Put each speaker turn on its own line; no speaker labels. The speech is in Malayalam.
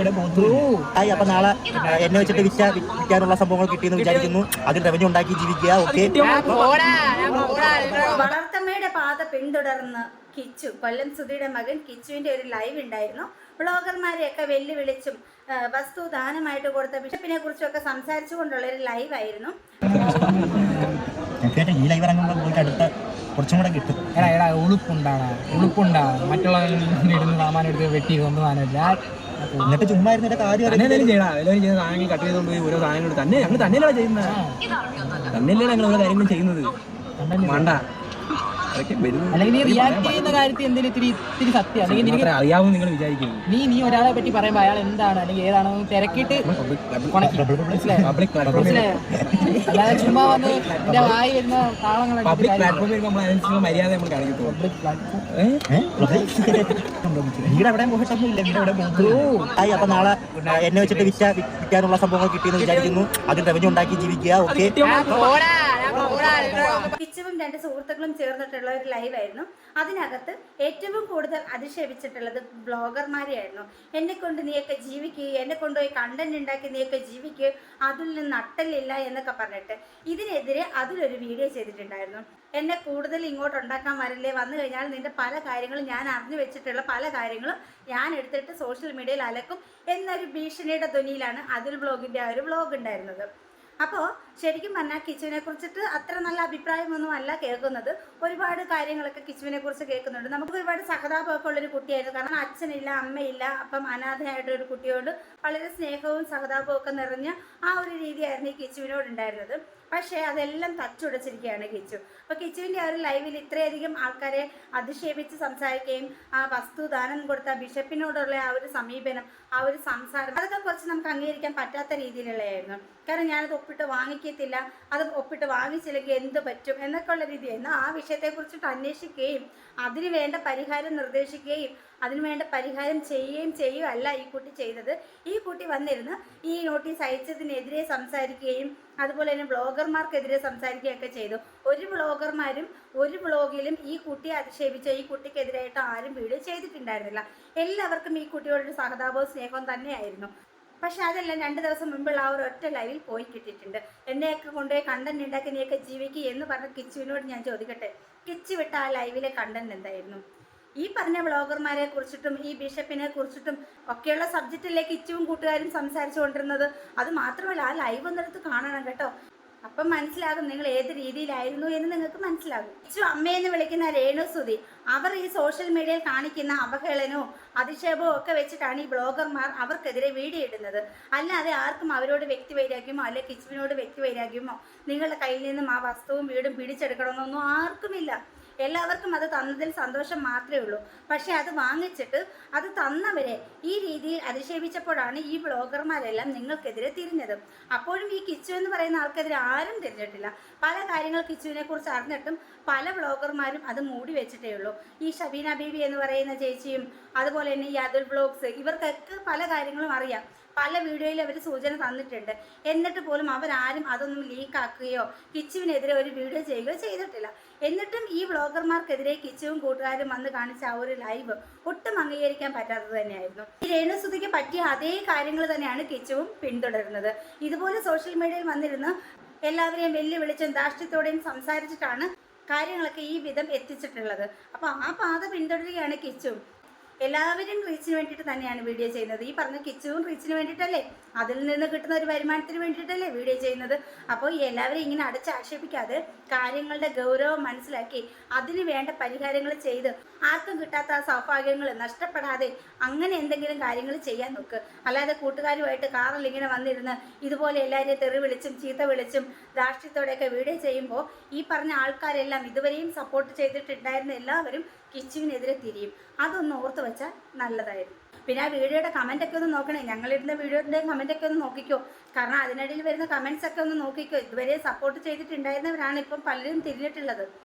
ഇവിടെ ആയി അപ്പൊ നാളെ എന്നെ വെച്ചിട്ട് വിറ്റ വിൽക്കാനുള്ള സംഭവങ്ങൾ കിട്ടിയെന്ന് വിചാരിക്കുന്നു. അതിൽ റവന്യൂ ഉണ്ടാക്കി ജീവിക്കുക ഓക്കെ?
വളർത്തമ്മയുടെ പാത പിന്തുടർന്ന് കിച്ചു കൊല്ലം സുധിയുടെ മകൻ കിച്ചുവിന്റെ ഒരു ലൈവ് ഉണ്ടായിരുന്നു. ബ്ലോഗർമാരെയൊക്കെ വെല്ലുവിളിച്ചും വസ്തു ദാനമായിട്ട് കൊടുത്ത ബിഷപ്പിനെ കുറിച്ചൊക്കെ സംസാരിച്ചുകൊണ്ടുള്ള ഒരു ലൈവ് ആയിരുന്നു.
കേട്ടോ ഈ ലൈവ് ഇറങ്ങുമ്പോൾ പോയിട്ട് അടുത്ത കുറച്ചും കൂടെ കിട്ടും.
എടാ എടാ ഉളുപ്പുണ്ടാടാ ഉളുപ്പുണ്ടാ. മറ്റുള്ള ഇരുന്ന് സാമാനം എടുത്ത് വെട്ടി കൊന്നു സാധനമില്ല
എന്നിട്ട് ചുമ്മാ ഇരുന്നിട്ട് കാര്യം
തന്നെ ചെയ്യടാ എല്ലാവരും ചെയ്യുന്ന സാധനങ്ങൾ കട്ട് ചെയ്തുകൊണ്ട് പോയി ഓരോ സാധനങ്ങൾ തന്നെ ഞങ്ങൾ തന്നെയല്ലേ ചെയ്യുന്നത്? തന്നെയല്ലേ ഞങ്ങൾ ഓരോ കാര്യങ്ങളും ചെയ്യുന്നത്? വേണ്ട.
അല്ലെങ്കിൽ നീ റിയാക്ട് ചെയ്യുന്ന കാര്യത്തിൽ എന്തിനും ഇത്തിരി ഇത്തിരി സത്യം. അല്ലെങ്കിൽ നിനക്ക്
മാത്രമേ നിങ്ങൾ വിചാരിക്കുന്നു
നീ നീ ഒരാളെ പറ്റി പറയുമ്പോൾ അയാൾ എന്താണ്? അല്ലെങ്കിൽ ഏതാണെന്ന് തിരക്കിട്ട്
പബ്ലിക് പ്ലാറ്റ്ഫോമിൽ
മനസ്സിലായോ? അല്ലാതെ ചുമ്മാ വന്ന് എന്റെ വായി വരുന്ന താളങ്ങൾ
പബ്ലിക് പ്ലാറ്റ്ഫോമിൽ വരുമ്പോൾ നമ്മൾ അതിനനുസരിച്ചുള്ള മര്യാദ നമ്മൾ കാണിക്കത്തുള്ളൂ.
വീട് എവിടെയും പോയിട്ടൊന്നും ഇല്ല വീട് എവിടെ ആയി അപ്പൊ നാളെ എന്നെ വെച്ചിട്ട് വിറ്റ വിൽക്കാനുള്ള സംഭവങ്ങൾ കിട്ടിയെന്ന് വിചാരിക്കുന്നു. അതിൽ റവന്യൂ ഉണ്ടാക്കി ജീവിക്കുക ഓക്കെ
കിച്ചുവും രണ്ട് സുഹൃത്തുക്കളും ചേർന്നിട്ടുള്ള ഒരു ലൈവായിരുന്നു. അതിനകത്ത് ഏറ്റവും കൂടുതൽ അധിക്ഷേപിച്ചിട്ടുള്ളത് ബ്ലോഗർമാരെയായിരുന്നു. എന്നെ കൊണ്ട് നീയൊക്കെ ജീവിക്കുക എന്നെ കൊണ്ടുപോയി കണ്ടന്റ് ഉണ്ടാക്കി നീയൊക്കെ ജീവിക്കുക അതിൽ നിന്ന് നട്ടലില്ല എന്നൊക്കെ പറഞ്ഞിട്ട് ഇതിനെതിരെ അതിലൊരു വീഡിയോ ചെയ്തിട്ടുണ്ടായിരുന്നു. എന്നെ കൂടുതൽ ഇങ്ങോട്ട് ഉണ്ടാക്കാൻ വരല്ലേ? വന്നു കഴിഞ്ഞാൽ നിന്റെ പല കാര്യങ്ങളും ഞാൻ അറിഞ്ഞു വെച്ചിട്ടുള്ള പല കാര്യങ്ങളും ഞാൻ എടുത്തിട്ട് സോഷ്യൽ മീഡിയയിൽ അലക്കും എന്നൊരു ഭീഷണിയുടെ ധ്വനിയിലാണ് അതിൽ ബ്ലോഗിന്റെ ആ ഒരു ബ്ലോഗ് ഉണ്ടായിരുന്നത്. അപ്പോൾ ശരിക്കും പറഞ്ഞാൽ കിച്ചുവിനെ കുറിച്ചിട്ട് അത്ര നല്ല അഭിപ്രായമൊന്നും അല്ല കേൾക്കുന്നത്. ഒരുപാട് കാര്യങ്ങളൊക്കെ കിച്ചുവിനെ കുറിച്ച് കേൾക്കുന്നുണ്ട്. നമുക്ക് ഒരുപാട് സഹതാപമൊക്കെ ഉള്ളൊരു കുട്ടിയായിരുന്നു. കാരണം അച്ഛനില്ല അമ്മയില്ല അപ്പം അനാഥയായിട്ട് ഒരു കുട്ടിയോട് വളരെ സ്നേഹവും സഹതാപവും ഒക്കെ നിറഞ്ഞ ആ ഒരു രീതിയായിരുന്നു ഈ കിച്ചുവിനോട് ഉണ്ടായിരുന്നത്. പക്ഷേ അതെല്ലാം തച്ചുടച്ചിരിക്കുകയാണ് കിച്ചു. അപ്പോൾ കിച്ചുവിന്റെ ആ ഒരു ലൈവിൽ ഇത്രയധികം ആൾക്കാരെ അധിക്ഷേപിച്ച് സംസാരിക്കുകയും ആ വസ്തു ദാനം കൊടുത്ത ബിഷപ്പിനോടുള്ള ആ ഒരു സമീപനം ആ ഒരു സംസാരം അതൊക്കെ കുറച്ച് നമുക്ക് അംഗീകരിക്കാൻ പറ്റാത്ത രീതിയിലുള്ളതായിരുന്നു. കാരണം ഞാനത് ഒപ്പിട്ട് വാങ്ങിക്കത്തില്ല അത് ഒപ്പിട്ട് വാങ്ങിച്ചില്ലെങ്കിൽ എന്ത് പറ്റും? എന്നൊക്കെ ഉള്ള എന്നാൽ ആ വിഷയത്തെക്കുറിച്ചിട്ട് അന്വേഷിക്കുകയും അതിന് വേണ്ട പരിഹാരം നിർദ്ദേശിക്കുകയും അതിന് വേണ്ട പരിഹാരം ചെയ്യുകയും ചെയ്യുകയല്ല ഈ കുട്ടി ചെയ്തത്. ഈ കുട്ടി വന്നിരുന്ന് ഈ നോട്ടീസ് അയച്ചതിനെതിരെ സംസാരിക്കുകയും അതുപോലെ തന്നെ ബ്ലോഗർമാർക്കെതിരെ സംസാരിക്കുകയൊക്കെ ചെയ്തു. ഒരു ബ്ലോഗർമാരും ഒരു ബ്ലോഗിലും ഈ കുട്ടിയെ അധിക്ഷേപിച്ച ഈ കുട്ടിക്കെതിരായിട്ട് ആരും വീഡിയോ ചെയ്തിട്ടുണ്ടായിരുന്നില്ല. എല്ലാവർക്കും ഈ കുട്ടിയോടൊരു സഹതാപവും സ്നേഹവും തന്നെയായിരുന്നു. പക്ഷെ അതെല്ലാം രണ്ട് ദിവസം മുമ്പുള്ള ആ ഒരു ഒറ്റ ലൈവിൽ പോയി കിട്ടിയിട്ടുണ്ട് എന്നെയൊക്കെ കൊണ്ടുപോയി കണ്ടന്റ് ഉണ്ടാക്കി നീയൊക്കെ ജീവിക്കുക എന്ന് പറഞ്ഞ കിച്ചുവിനോട് ഞാൻ ചോദിക്കട്ടെ? കിച്ചു വിട്ട ആ ലൈവിലെ കണ്ടന്റ് എന്തായിരുന്നു? ഈ പറഞ്ഞ ബ്ലോഗർമാരെ കുറിച്ചിട്ടും ഈ ബിഷപ്പിനെ കുറിച്ചിട്ടും ഒക്കെയുള്ള സബ്ജക്റ്റിലേക്ക് ഇച്ചും കൂട്ടുകാരും സംസാരിച്ചു കൊണ്ടിരുന്നത് അത് മാത്രമല്ല ആ ലൈവ് ഒന്നെടുത്ത് കാണണം കേട്ടോ. അപ്പം മനസ്സിലാകും നിങ്ങൾ ഏത് രീതിയിലായിരുന്നു എന്ന് നിങ്ങൾക്ക് മനസ്സിലാകും. കിച്ചു അമ്മയെന്ന് വിളിക്കുന്ന രേണു സുധി അവർ ഈ സോഷ്യൽ മീഡിയയിൽ കാണിക്കുന്ന അവഹേളനവും അധിക്ഷേപവും ഒക്കെ വെച്ചിട്ടാണ് ഈ ബ്ലോഗർമാർ അവർക്കെതിരെ വീഡിയോ ഇടുന്നത്. അല്ലാതെ ആർക്കും അവരോട് വ്യക്തി വൈരാഗ്യമോ അല്ലെ കിച്ചുവിനോട് വ്യക്തി വൈരാഗ്യമോ നിങ്ങളുടെ കയ്യിൽ നിന്നും ആ വസ്തുവും വീടും പിടിച്ചെടുക്കണമെന്നൊന്നും ആർക്കുമില്ല. എല്ലാവർക്കും അത് തന്നതിൽ സന്തോഷം മാത്രമേ ഉള്ളൂ. പക്ഷെ അത് വാങ്ങിച്ചിട്ട് അത് തന്നവരെ ഈ രീതിയിൽ അധിക്ഷേപിച്ചപ്പോഴാണ് ഈ ബ്ലോഗർമാരെല്ലാം നിങ്ങൾക്കെതിരെ തിരിഞ്ഞത്. അപ്പോഴും ഈ കിച്ചു എന്ന് പറയുന്ന ആൾക്കെതിരെ ആരും തിരിഞ്ഞിട്ടില്ല. പല കാര്യങ്ങൾ കിച്ചുവിനെ കുറിച്ച് അറിഞ്ഞിട്ടും പല ബ്ലോഗർമാരും അത് മൂടി വെച്ചിട്ടേ ഉള്ളൂ. ഈ ഷബീന ബീബി എന്ന് പറയുന്ന ചേച്ചിയും അതുപോലെ തന്നെ ഈ അതുൽ ബ്ലോഗ്സ് ഇവർക്കൊക്കെ പല കാര്യങ്ങളും അറിയാം. പല വീഡിയോയിൽ അവർ സൂചന തന്നിട്ടുണ്ട്. എന്നിട്ട് പോലും അവരാരും അതൊന്നും ലീക്ക് ആക്കുകയോ കിച്ചുവിനെതിരെ ഒരു വീഡിയോ ചെയ്യുകയോ ചെയ്തിട്ടില്ല. എന്നിട്ടും ഈ ബ്ലോഗർമാർക്കെതിരെ കിച്ചുവും കൂട്ടുകാരും വന്ന് കാണിച്ച ആ ഒരു ലൈവ് ഒട്ടും അംഗീകരിക്കാൻ പറ്റാത്തത് തന്നെയായിരുന്നു. ഈ രേണുസുതിക്ക് പറ്റിയ അതേ കാര്യങ്ങൾ തന്നെയാണ് കിച്ചുവും പിന്തുടരുന്നത്. ഇതുപോലെ സോഷ്യൽ മീഡിയയിൽ വന്നിരുന്ന് എല്ലാവരെയും വെല്ലുവിളിച്ചും ധാർഷ്ട്യത്തോടെയും സംസാരിച്ചിട്ടാണ് കാര്യങ്ങളൊക്കെ ഈ വിധം എത്തിച്ചിട്ടുള്ളത്. അപ്പോൾ ആ പാത പിന്തുടരുകയാണ് കിച്ചുവും എല്ലാവരും റീച്ചിന് വേണ്ടിയിട്ട് തന്നെയാണ് വീഡിയോ ചെയ്യുന്നത്. ഈ പറഞ്ഞ കിച്ചവും റീച്ചിന് വേണ്ടിയിട്ടല്ലേ? അതിൽ നിന്ന് കിട്ടുന്ന ഒരു വരുമാനത്തിന് വേണ്ടിയിട്ടല്ലേ വീഡിയോ ചെയ്യുന്നത്? അപ്പോൾ എല്ലാവരും ഇങ്ങനെ അടച്ചാക്ഷേപിക്കാതെ കാര്യങ്ങളുടെ ഗൗരവം മനസ്സിലാക്കി അതിന് വേണ്ട പരിഹാരങ്ങൾ ചെയ്ത് ആർക്കും കിട്ടാത്ത ആ സൗഭാഗ്യങ്ങൾ നഷ്ടപ്പെടാതെ അങ്ങനെ എന്തെങ്കിലും കാര്യങ്ങൾ ചെയ്യാൻ നോക്ക്. അല്ലാതെ കൂട്ടുകാരുമായിട്ട് കാറിൽ ഇങ്ങനെ വന്നിരുന്ന് ഇതുപോലെ എല്ലാവരെയും തെറി വിളിച്ചും ചീത്ത വിളിച്ചും രാഷ്ട്രീയത്തോടെയൊക്കെ വീഡിയോ ചെയ്യുമ്പോൾ ഈ പറഞ്ഞ ആൾക്കാരെല്ലാം ഇതുവരെയും സപ്പോർട്ട് ചെയ്തിട്ടുണ്ടായിരുന്ന എല്ലാവരും കിച്ചുവിനെതിരെ തിരിയും. അതൊന്ന് ഓർത്ത് വെച്ചാൽ നല്ലതായിരുന്നു പിന്നെ ആ വീഡിയോയുടെ കമന്റ് ഒക്കെ ഒന്ന് നോക്കണേ. ഞങ്ങളിടുന്ന വീഡിയോയുടെ കമന്റ് ഒക്കെ ഒന്ന് നോക്കിക്കോ. കാരണം അതിനിടയിൽ വരുന്ന കമന്റ്സ് ഒക്കെ ഒന്ന് നോക്കിക്കോ. ഇതുവരെ സപ്പോർട്ട് ചെയ്തിട്ടുണ്ടായിരുന്നവരാണ് ഇപ്പം പലരും തിരിഞ്ഞിട്ടുള്ളത്.